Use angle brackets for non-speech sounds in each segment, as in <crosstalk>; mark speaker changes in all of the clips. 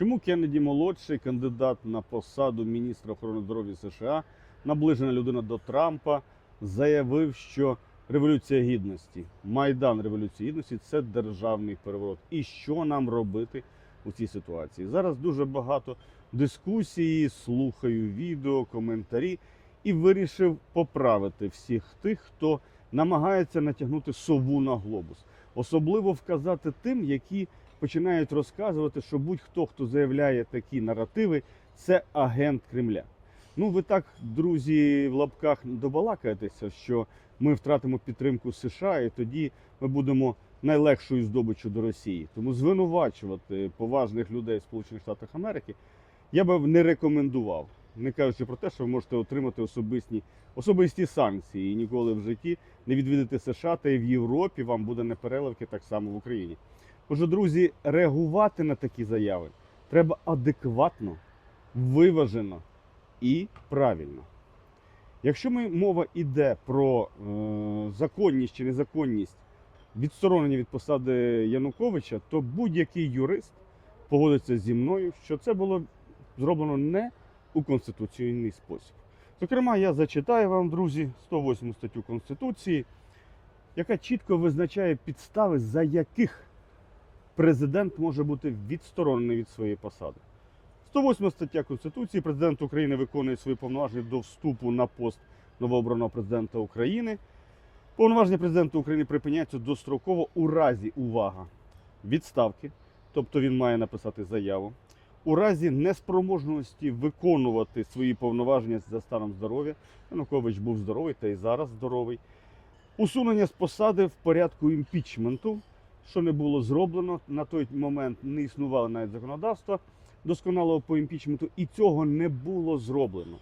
Speaker 1: Чому Кеннеді молодший кандидат на посаду міністра охорони здоров'я США, наближена людина до Трампа, заявив, що Революція Гідності, Майдан Революції Гідності це державний переворот. І що нам робити у цій ситуації? Зараз дуже багато дискусії, слухаю відео, коментарі і вирішив поправити всіх тих, хто намагається натягнути сову на глобус. Особливо вказати тим, які починають розказувати, що будь-хто, хто заявляє такі наративи, це агент Кремля. Ну, ви так, друзі, в лапках добалакаєтеся, що ми втратимо підтримку США, і тоді ми будемо найлегшою здобиччю до Росії. Тому звинувачувати поважних людей Сполучених Штатах Америки я би не рекомендував, не кажучи про те, що ви можете отримати особисті, особисті санкції і ніколи в житті не відвідати США та і в Європі вам буде непереливки так само в Україні. Отже, друзі, реагувати на такі заяви треба адекватно, виважено і правильно. Якщо ми мова йде про е, законність чи незаконність відсторонення від посади Януковича, то будь-який юрист погодиться зі мною, що це було зроблено не у конституційний спосіб. Зокрема, я зачитаю вам, друзі, 108 статтю Конституції, яка чітко визначає підстави, за яких президент може бути відсторонений від своєї посади. 108 стаття Конституції президент України виконує свої повноваження до вступу на пост новообраного президента України. Повноваження президента України припиняються достроково у разі увага відставки, тобто він має написати заяву. У разі неспроможності виконувати свої повноваження за станом здоров'я, Янукович був здоровий та й зараз здоровий. Усунення з посади в порядку імпічменту, що не було зроблено. На той момент не існувало навіть законодавства досконалого по імпічменту, і цього не було зроблено.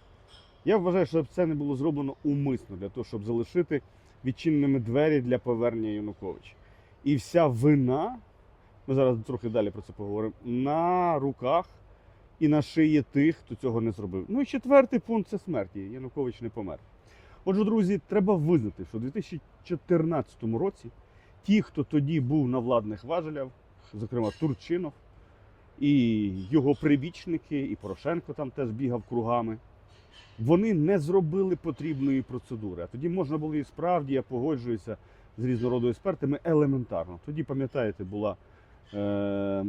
Speaker 1: Я вважаю, що це не було зроблено умисно для того, щоб залишити відчиненими двері для повернення Януковича. І вся вина, ми зараз трохи далі про це поговоримо, на руках і на шиї тих, хто цього не зробив. Ну і четвертий пункт це смерті. Янукович не помер. Отже, друзі, треба визнати, що у 2014 році ті, хто тоді був на владних важелях, зокрема Турчинов, і його прибічники, і Порошенко там теж бігав кругами. Вони не зробили потрібної процедури. А тоді можна було і справді, я погоджуюся з різного роду експертами, елементарно. Тоді, пам'ятаєте, була е,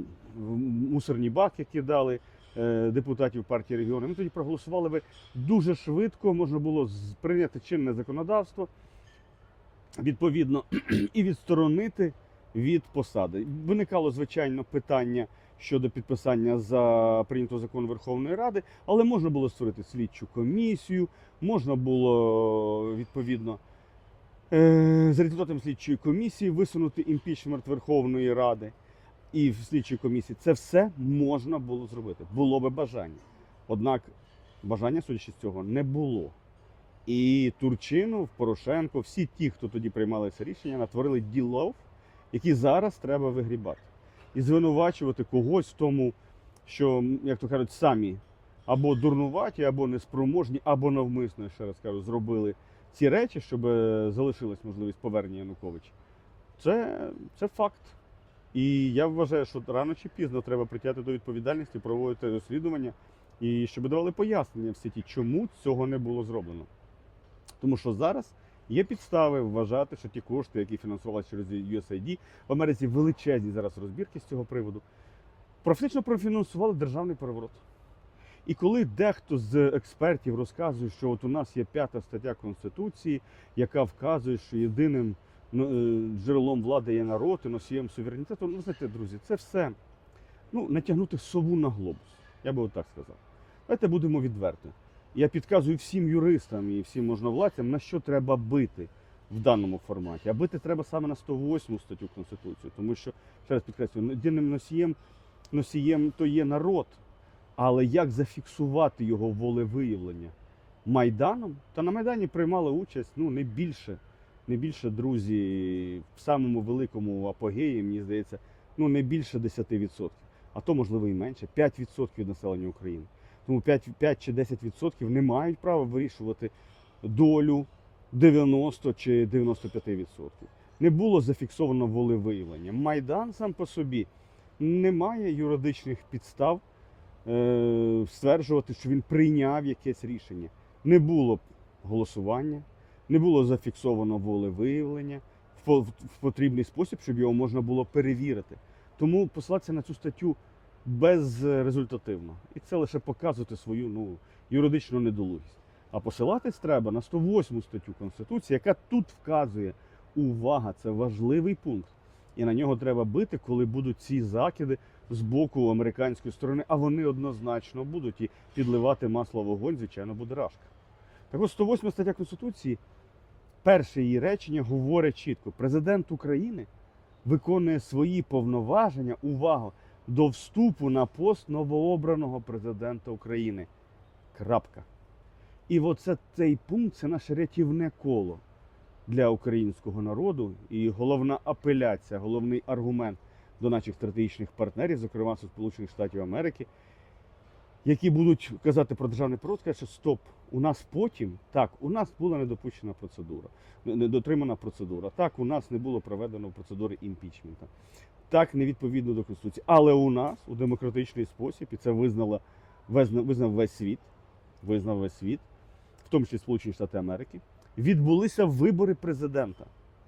Speaker 1: мусорні баки кидали е, депутатів партії регіону. Ми тоді проголосували би дуже швидко, можна було прийняти чинне законодавство, відповідно, <clears throat> і відсторонити від посади. Виникало, звичайно, питання щодо підписання за прийнятого закону Верховної Ради, але можна було створити слідчу комісію, можна було відповідно е, за результатом слідчої комісії висунути імпічмент Верховної Ради і в слідчій комісії. Це все можна було зробити. Було би бажання. Однак бажання, судячи з цього, не було. І Турчинов, Порошенко, всі ті, хто тоді приймали це рішення, натворили ділов, які зараз треба вигрібати. І звинувачувати когось в тому, що, як то кажуть, самі або дурнуваті, або неспроможні, або навмисно, ще раз кажу, зробили ці речі, щоб е, залишилась можливість повернення Януковича. Це, це факт. І я вважаю, що рано чи пізно треба притягти до відповідальності, проводити розслідування і щоб давали пояснення всі ті, чому цього не було зроблено. Тому що зараз є підстави вважати, що ті кошти, які фінансувалися через USAID, в Америці величезні зараз розбірки з цього приводу, практично профінансували державний переворот. І коли дехто з експертів розказує, що от у нас є п'ята стаття Конституції, яка вказує, що єдиним ну, е, джерелом влади є народ і носієм суверенітету, ну знаєте, друзі, це все ну, натягнути сову на глобус. Я би отак сказав. Давайте будемо відверті. Я підказую всім юристам і всім можновладцям, на що треба бити в даному форматі. А бити треба саме на 108 статтю Конституції, тому що, ще раз підкреслюю, єдиним носієм, носієм то є народ. Але як зафіксувати його волевиявлення Майданом? Та на Майдані приймали участь ну, не більше, не більше, друзі, в самому великому апогеї, мені здається, ну не більше 10%, а то, можливо, і менше, 5% від населення України. Тому 5, 5 чи 10% не мають права вирішувати долю 90 чи 95%. Не було зафіксовано волевиявлення. Майдан сам по собі не має юридичних підстав е, стверджувати, що він прийняв якесь рішення. Не було голосування, не було зафіксовано волевиявлення в, по- потрібний спосіб, щоб його можна було перевірити. Тому посилатися на цю статтю безрезультативно. І це лише показувати свою ну, юридичну недолугість. А посилатись треба на 108 статтю Конституції, яка тут вказує увага, це важливий пункт. І на нього треба бити, коли будуть ці закиди з боку американської сторони, а вони однозначно будуть і підливати масло вогонь, звичайно, буде рашка. Так от 108 стаття Конституції, перше її речення говорить чітко: президент України виконує свої повноваження, увагу, до вступу на пост новообраного президента України. Крапка. І оце цей пункт це наше рятівне коло для українського народу і головна апеляція, головний аргумент до наших стратегічних партнерів, зокрема Сполучених Штатів Америки, які будуть казати про державний переворот, кажуть, що стоп, у нас потім так, у нас була недопущена процедура, недотримана процедура. Так, у нас не було проведено процедури імпічмента. Так, невідповідно до Конституції. Але у нас у демократичний спосіб, і це визнала, визнав, весь світ, визнав весь світ, в тому числі Сполучені Штати Америки, відбулися вибори президента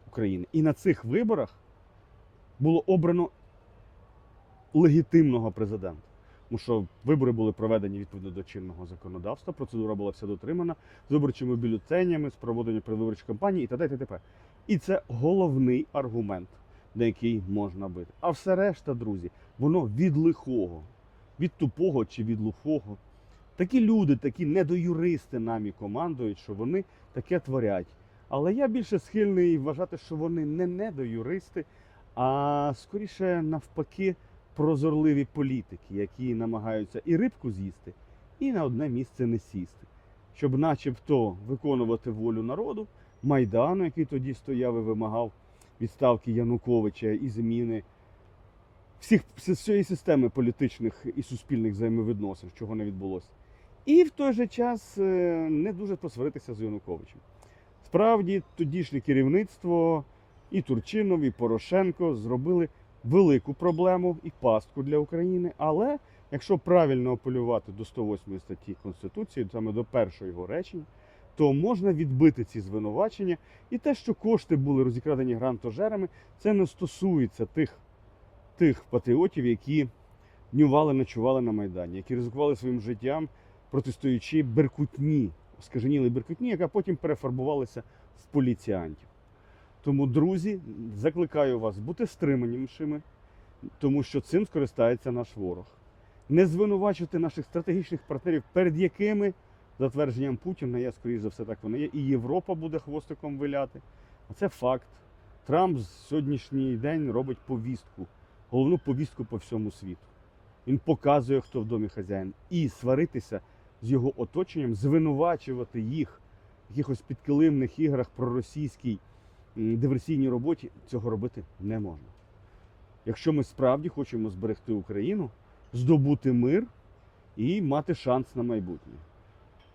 Speaker 1: України. І на цих виборах було обрано легітимного президента. Тому що вибори були проведені відповідно до чинного законодавства, процедура була вся дотримана з виборчими бюлетенями, з проводенням передвиборчих кампаній і т.д. і. І це головний аргумент, на який можна бити. А все решта, друзі, воно від лихого, від тупого чи від лухого. Такі люди, такі недоюристи намі командують, що вони таке творять. Але я більше схильний вважати, що вони не недоюристи, а скоріше навпаки прозорливі політики, які намагаються і рибку з'їсти, і на одне місце не сісти, щоб, начебто, виконувати волю народу, майдану, який тоді стояв і вимагав відставки Януковича і зміни всіх всієї системи політичних і суспільних взаємовідносин, чого не відбулося. І в той же час е, не дуже посваритися з Януковичем. Справді, тодішнє керівництво і Турчинов, і Порошенко зробили велику проблему і пастку для України. Але якщо правильно апелювати до 108 статті Конституції, саме до першого його речення, то можна відбити ці звинувачення. І те, що кошти були розікрадені грантожерами, це не стосується тих, тих патріотів, які днювали, ночували на Майдані, які ризикували своїм життям, протистоючи беркутні, скаженілій беркутні, яка потім перефарбувалася в поліціантів. Тому, друзі, закликаю вас бути стриманішими, тому що цим скористається наш ворог. Не звинувачувати наших стратегічних партнерів, перед якими, за твердженням Путіна, я скоріш за все так воно є, і Європа буде хвостиком виляти. А це факт. Трамп з сьогоднішній день робить повістку, головну повістку по всьому світу. Він показує, хто в домі хазяїн, і сваритися з його оточенням, звинувачувати їх в якихось підкилимних іграх проросійській диверсійній роботі, цього робити не можна. Якщо ми справді хочемо зберегти Україну, здобути мир і мати шанс на майбутнє.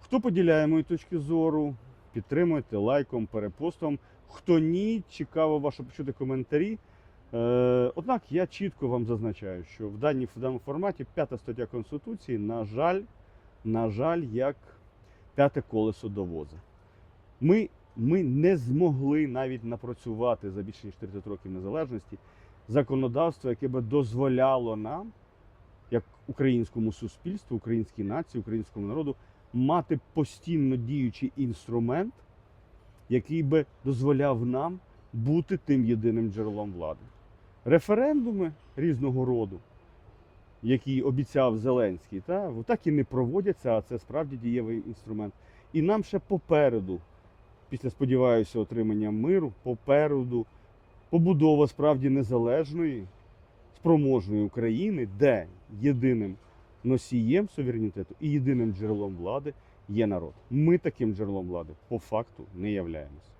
Speaker 1: Хто поділяє мої точки зору, підтримуйте лайком, перепостом. Хто ні, цікаво ваше почути коментарі. Е, однак я чітко вам зазначаю, що в, даній, в даному форматі п'ята стаття Конституції, на жаль, на жаль, як п'яте колесо до воза. Ми, ми не змогли навіть напрацювати за більше ніж 30 років незалежності законодавство, яке би дозволяло нам, як українському суспільству, українській нації, українському народу, мати постійно діючий інструмент, який би дозволяв нам бути тим єдиним джерелом влади. Референдуми різного роду, які обіцяв Зеленський, та, так і не проводяться, а це справді дієвий інструмент. І нам ще попереду, після сподіваюся, отримання миру, попереду побудова справді незалежної, спроможної України, де єдиним носієм суверенітету і єдиним джерелом влади є народ. Ми таким джерелом влади по факту не являємось.